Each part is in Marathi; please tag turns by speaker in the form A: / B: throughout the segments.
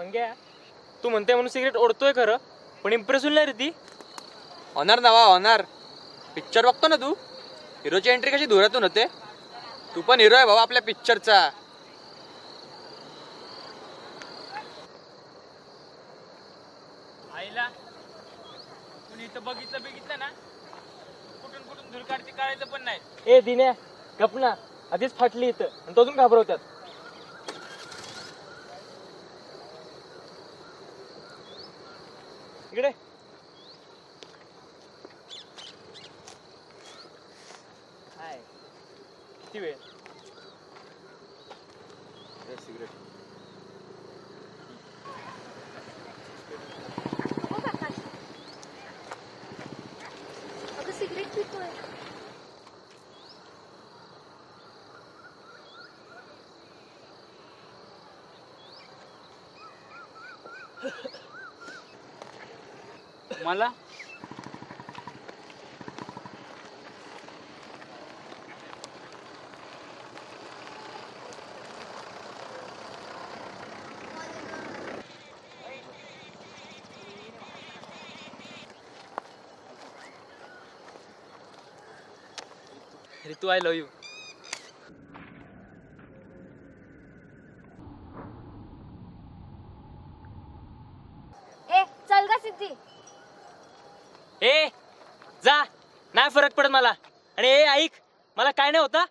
A: मंग्या. तू म्हणते म्हणून सिगरेट ओढतोय खरं पण इम्प्रेस होईल नाही रे ती.
B: ऑनर नवा ऑनर पिक्चर बघतो ना तू. हिरोची एंट्री कशी धुरातून होते. तू पण हिरो आहे भाऊ आपल्या पिक्चरचा
A: आईला कुणी इथं बघितलं बघितलं ना? कुठून कुठून धूर काढते काढायचं पण नाही. ए दिन्या गप ना. आधीच फाटली इथं आणि तो अजून घाबरवतात くれはい。
B: 来
C: てくれ。出してくれ。Ha ha ha.
A: मला? ऋतू आय लव यू
C: ए चल गा सिद्धी
A: ए जा नाही फरक पडत मला. आणि ए ऐक मला काय नाही होता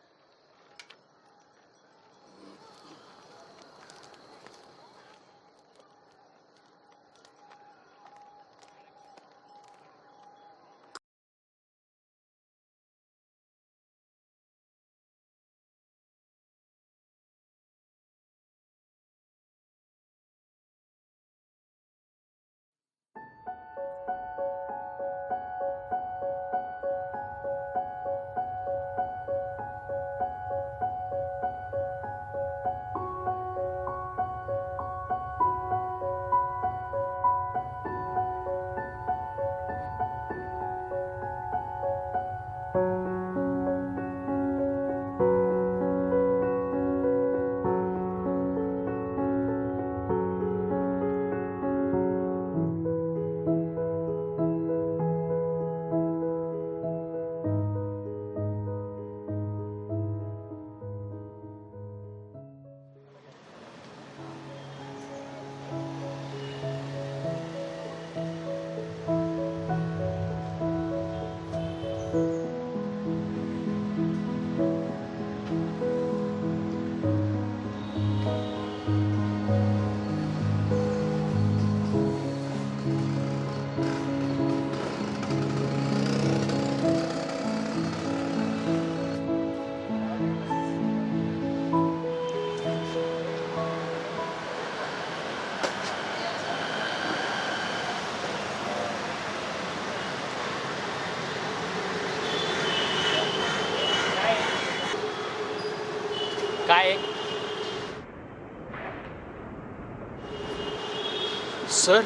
A: सर.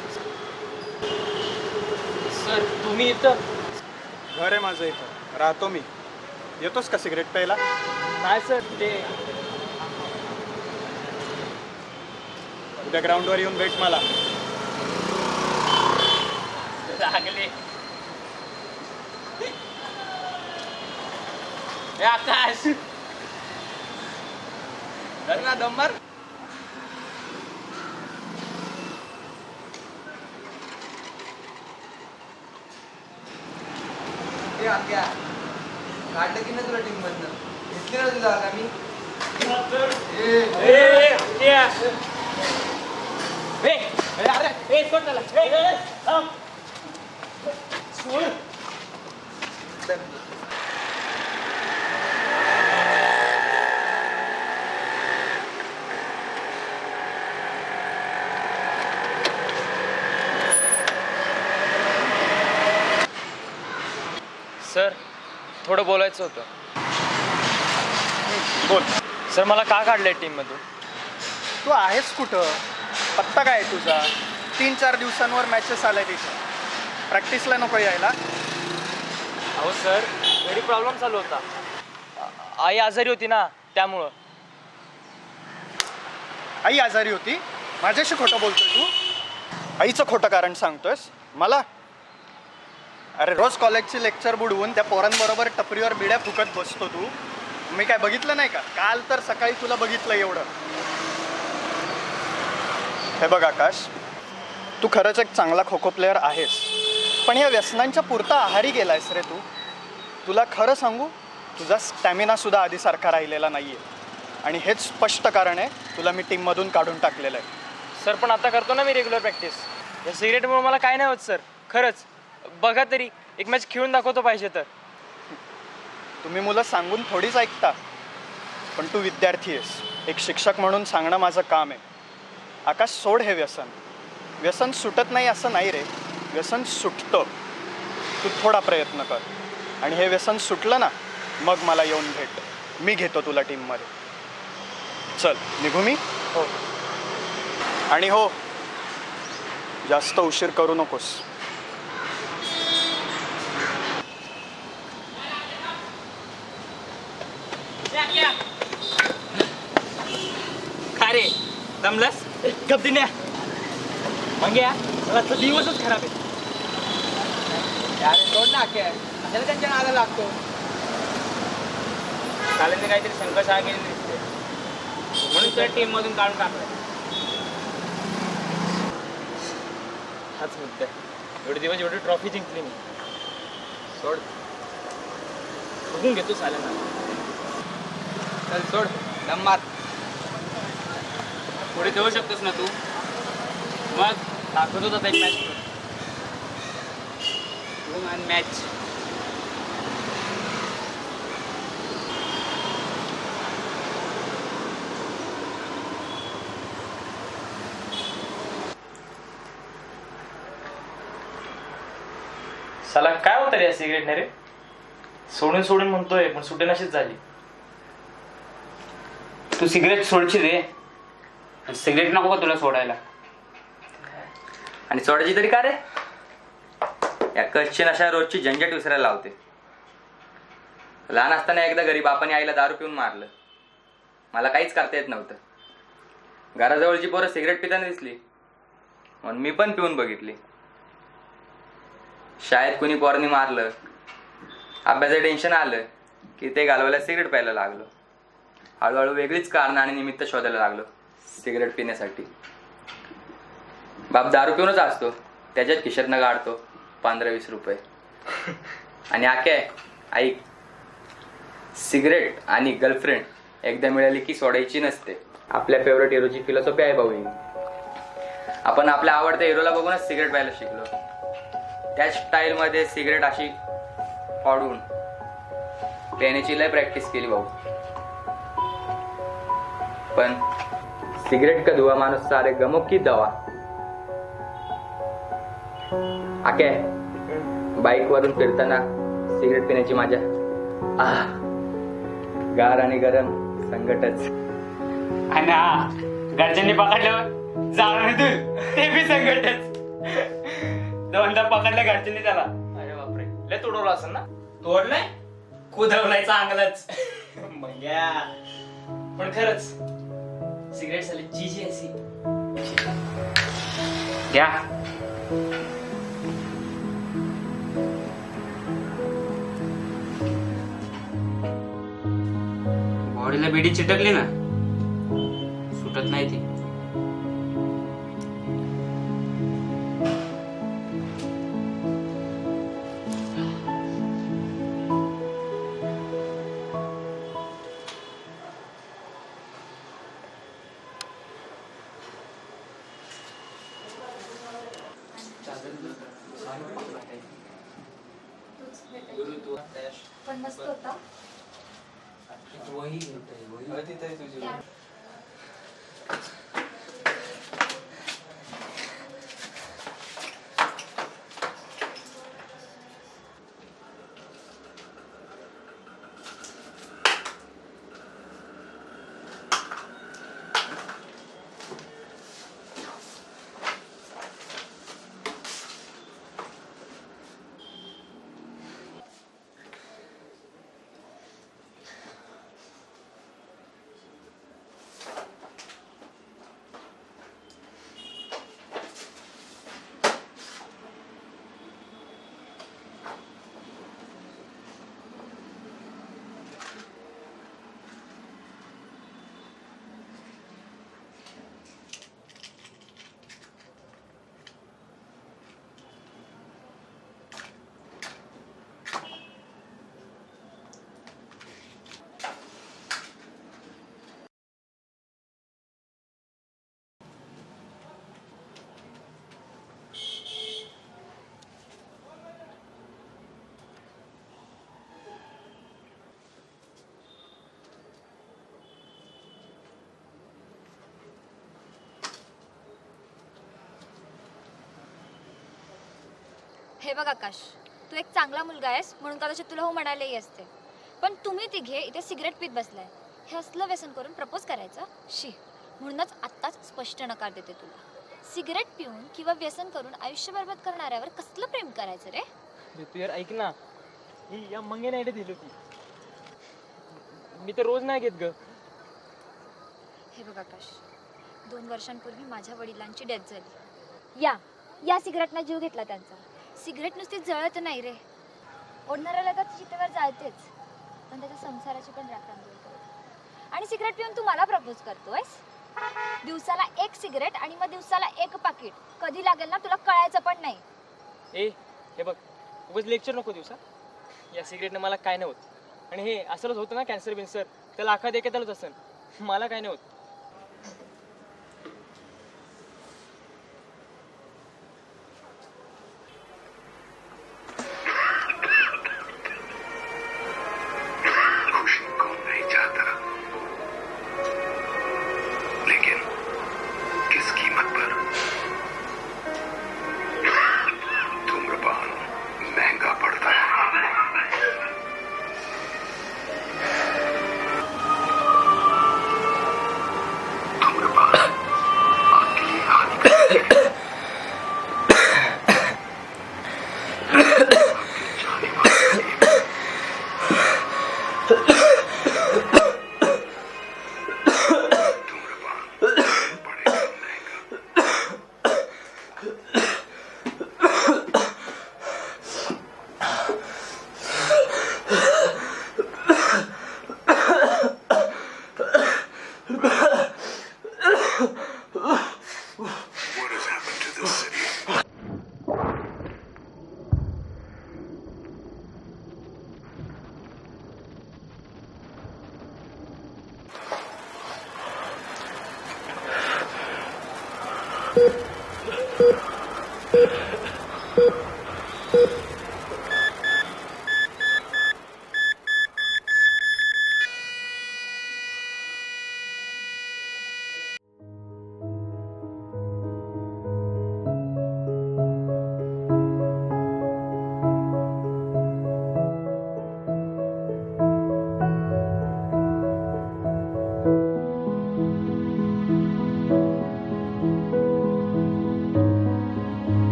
A: सर तुम्ही इथं?
D: घर आहे माझं इथं. राहतो मी. येतोस का सिगरेट प्यायला?
A: नाही सर ते
D: उद्या ग्राउंडवर येऊन भेट मला.
A: लागले. ए, आकाश
B: धर ना दंबर काढलं की नाही तुला टीम मधनं? घेतली ना तुला का मी
A: ए, ए, ए, अरे, ए, सोड त्याला. ए, ए, ए, थांब. सोड. सर थोडं बोलायचं होतं.
D: बोल.
A: सर मला का काढलंय टीम मधून
D: तू आहेस कुठं? पत्ता काय आहे तुझा? तीन चार दिवसांवर मॅचेस आल्या तिथं. प्रॅक्टिसला नको यायला.
A: अहो सर घरी प्रॉब्लेम चालू होता. आई आजारी होती ना त्यामुळं.
D: आई आजारी होती? माझ्याशी खोटं बोलतोय तू? आईचं खोटं कारण सांगतोयस? मला अरे रोज कॉलेजचे लेक्चर बुडवून त्या पोरांबरोबर टपरीवर बिड्या फुकत बसतो तू. मी काय बघितलं नाही का? काल तर सकाळी तुला बघितलं एवढं. हे बघ आकाश. तू खरंच एक चांगला खो खो प्लेअर आहेस. पण या व्यसनांच्या पुरता आहारी गेलायस रे तू. तुला खरं सांगू तुझा स्टॅमिना सुद्धा आधीसारखा राहिलेला नाही आहे आणि हेच स्पष्ट कारण आहे तुला मी टीममधून काढून टाकलेलं आहे.
A: सर पण आता करतो ना मी रेग्युलर प्रॅक्टिस या सिगरेटमुळे मला काय नाही होत सर खरंच. बघा तरी एक मॅच खेळून दाखवतो पाहिजे तर.
D: तुम्ही मुलं सांगून थोडीच ऐकता. पण तू विद्यार्थी आहेस. एक शिक्षक म्हणून सांगणं माझं काम आहे. आकाश सोड हे व्यसन. व्यसन सुटत नाही असं नाही रे. व्यसन सुटतं. तू थोडा प्रयत्न कर. आणि हे व्यसन सुटलं ना मग मला येऊन भेट. मी घेतो तुला टीममध्ये चल निघू मी?
A: हो.
D: आणि हो जास्त उशीर करू नकोस.
A: काय रे. दमलस? गप मग या. मला तर दिवसच खराब आहे.
B: यार सोड ना अख्या त्याला त्यांच्या नादा लागतो.
A: काल काहीतरी संकट गेली दिसते म्हणून त्या टीम मधून काढून टाकलं हाच मुद्दा आहे. एवढे दिवस एवढी ट्रॉफी जिंकली मी.
B: सोड.
A: बघून घेतो चालेल ना
B: चल सोड दम मार
A: पुढे देऊ शकतोस ना तू? मग दाखवत होता एक मॅच मॅच साला काय होतं रे या सिगरेटने रे? सोडून सोडून म्हणतोय पण सुटेनाशीच झाली.
E: तू सिगरेट सोडची रे. सिगरेट नको का तुला सोडायला?
B: आणि सोडायची तरी का रे? या क्वेश्चन अशा रोजची झंझट विसरायला लावते. लहान असताना एकदा घरी बापाने आईला दारू पिऊन मारलं. मला काहीच करता येत नव्हतं. घराजवळची पोरं सिगरेट पिताना दिसली. म्हणून मी पण पिऊन बघितली. शाळेत कुणी पोरांनी मारलं. अभ्यासाचं टेन्शन आलं की ते घालवायला सिगरेट प्यायला लागलो. हळूहळू वेगळीच कारणं आणि निमित्त शोधायला लागलो सिगरेट पिण्यासाठी. बाप दारू पिऊनच असतो त्याच्यात खिशातनं गाडतो पंधरा वीस रुपये. आणि आके ऐक. सिगरेट आणि गर्लफ्रेंड एकदा मिळाली की सोडायची नसते. आपल्या फेवरेट हिरोची फिलॉसॉफी आहे भाऊ आपण आपल्या आवडत्या हिरोला बघूनच सिगरेट प्यायला शिकलो. त्या स्टाईलमध्ये सिगरेट अशी फाडून पिण्याची लय प्रॅक्टिस केली भाऊ. पण सिगरेट का धुवा माणूस सारे गमो की दवा? आके बाईक वरून फिरताना सिगरेट पिण्याची माझ्या आह गार आणि गरम संकटच.
A: आणि हा घरच्यांनी पकडल्यावर जाणार तू ते बी संकटच. दोनदा पकडल्या घरच्यांनी त्याला. अरे बापरे लय तुडवलं असं ना? तोडलंय? कुदवलाय चांगलंच. मग या. पण खरंच सिगरेट साले जी जी अशी.
E: घ्या. बॉडीला बिडी चिटकली ना.
C: पण मस्त होता. हे बघ आकाश तू एक चांगला मुलगा आहेस म्हणून कदाचित तुला हो म्हणायलाही असते. पण तुम्ही तिघे इथे सिगरेट पित बसलाय. हे असलं व्यसन करून प्रपोज करायचं? शी म्हणूनच आत्ताच स्पष्ट नकार देते तुला. सिगरेट पिऊन किंवा व्यसन करून आयुष्य बरबाद करणाऱ्यावर कसलं प्रेम करायचं रे?
F: तू यार ऐक ना. ही या मंगेने आयडिया दिली होती. मी तर रोज नाही घेत ग.
C: हे बघ आकाश दोन वर्षांपूर्वी माझ्या वडिलांची डेथ झाली. या या सिगरेटनं जीव घेतला त्यांचा. सिगरेट नुसती जळत नाही रे. ओढणाऱ्याला तर चितेवर जाळतेच. पण त्याच्या संसाराची पण राखण आणि सिगरेट पिऊन तू मला प्रपोज करतोयस? दिवसाला एक सिगरेट आणि मग दिवसाला एक पाकिट. कधी लागेल ना तुला कळायचं पण नाही.
F: ए हे बघ उगाच लेक्चर नको दिवसा या सिगरेटने मला काय नाही होत. आणि हे असंच होतं ना कॅन्सर बिन्सर त्याला आखा देखत असं मला काय नाही होत.